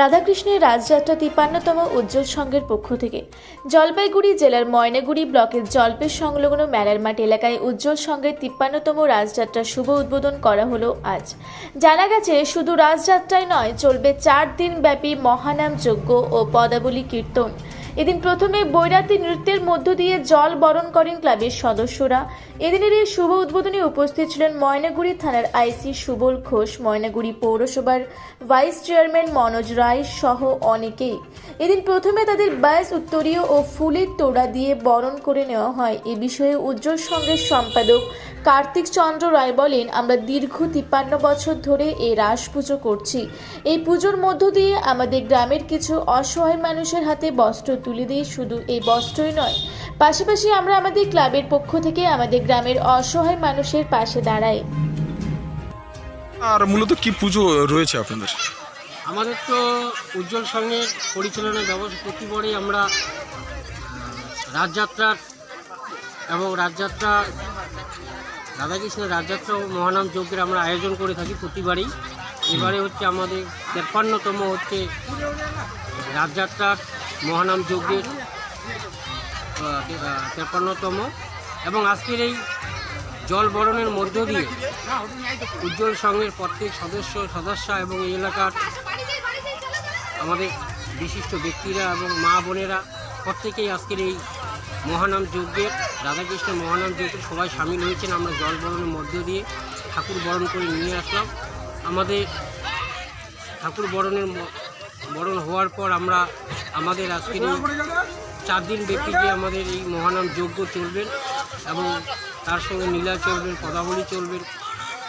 রাধাকৃষ্ণের রাজযাত্রা তিপ্পান্নতম উজ্জ্বল সংঘের পক্ষ থেকে। জলপাইগুড়ি জেলার ময়নাগুড়ি ব্লকের জলপের সংলগ্ন মেলার মাঠ এলাকায় উজ্জ্বল সংঘের তিপ্পান্নতম রাজযাত্রার শুভ উদ্বোধন করা হলো আজ। জানা গেছে, শুধু রাজযাত্রায় নয়, চলবে চার দিন ব্যাপী মহানাম যজ্ঞ ও পদাবলী কীর্তন। এদিন প্রথমে বৈরাতি নৃত্যের মধ্য দিয়ে জল বরণ করেন ক্লাবের সদস্যরা। এদিনের এই শুভ উদ্বোধনে উপস্থিত ছিলেন ময়নাগুড়ি থানার আইসি সুবল ঘোষ, ময়নাগুড়ি পৌরসভার ভাইস চেয়ারম্যান মনোজ রায় সহ অনেকেই। এদিন প্রথমে তাদের ব্যাস উত্তরীয় ও ফুলের তোড়া দিয়ে বরণ করে নেওয়া হয়। এ বিষয়ে উজ্জ্বল সংঘের সম্পাদক কার্তিক চন্দ্র রায় বলেন, আমরা দীর্ঘ তিপ্পান্ন বছর ধরে এই রাস পুজো করছি। এই পুজোর মধ্য দিয়ে আমাদের গ্রামের কিছু অসহায় মানুষের হাতে বস্ত্র তুলে দিই শুধু এই বস্ত্রই নয়। পাশাপাশি আমরা আমাদের ক্লাবের পক্ষ থেকে আমাদের গ্রামের অসহায় মানুষের পাশে দাঁড়াই। আর মূলত কি পুজো রয়েছে আপনাদের? আমাদের তো উজ্জ্বল সঙ্গের পরিচালনার ব্যবস্থা প্রতিবারই আমরা রাজযাত্রার এবং রাজযাত্রা রাধাকৃষ্ণের রাজযাত্রা ও মহানাম যজ্ঞের আমরা আয়োজন করে থাকি প্রতিবারই এবারে হচ্ছে আমাদের তেপ্পান্নতম হচ্ছে রাজযাত্রার মহানাম যজ্ঞের তেপ্পান্নতম। এবং আজকের এই জল বরণের মধ্য দিয়ে উজ্জ্বল সংঘের প্রত্যেক সদস্য, সদস্যা এবং এই এলাকার আমাদের বিশিষ্ট ব্যক্তিরা এবং মা বোনেরা প্রত্যেকেই আজকের এই মহানাম যজ্ঞের রাধাকৃষ্ণ মহানাম যজ্ঞের সবাই সামিল হয়েছেন। আমরা জল বরণের মধ্য দিয়ে ঠাকুর বরণ করে নিয়ে আসলাম। আমাদের ঠাকুর বরণের বরণ হওয়ার পর আমরা আমাদের আজকের চার দিন ব্যাপী যে আমাদের এই মহানাম যজ্ঞ চলবেন এবং তার সঙ্গে নীলা চলবেন পদাবলী চলবেন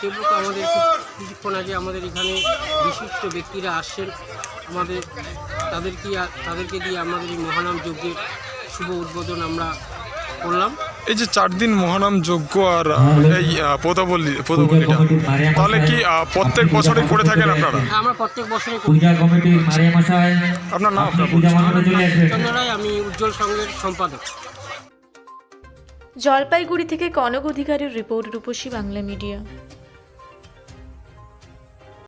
সেগুলো আমাদের কিছু- কিছুক্ষণ আগে আমাদের এখানে বিশিষ্ট ব্যক্তিরা আসছেন। আমাদের, তাদেরকে তাদেরকে দিয়ে আমাদের এই মহানাম যজ্ঞের শুভ উদ্বোধন আমরা করলাম। এই যে চার দিন মহানাম যজ্ঞ আর এই পদাবলী পদাবলীটা তাহলে কি প্রত্যেক বছরই করে থাকেন আপনারা? হ্যাঁ, আমরা প্রত্যেক বছরে করি। পূজা কমিটি মারিয়া মশাই আপনার নাম আপনি আপনার আমি উজ্জ্বল সংঘের সম্পাদক। জলপাইগুড়ি থেকে কনক অধিকারীর রিপোর্ট রূপসী বাংলা মিডিয়া।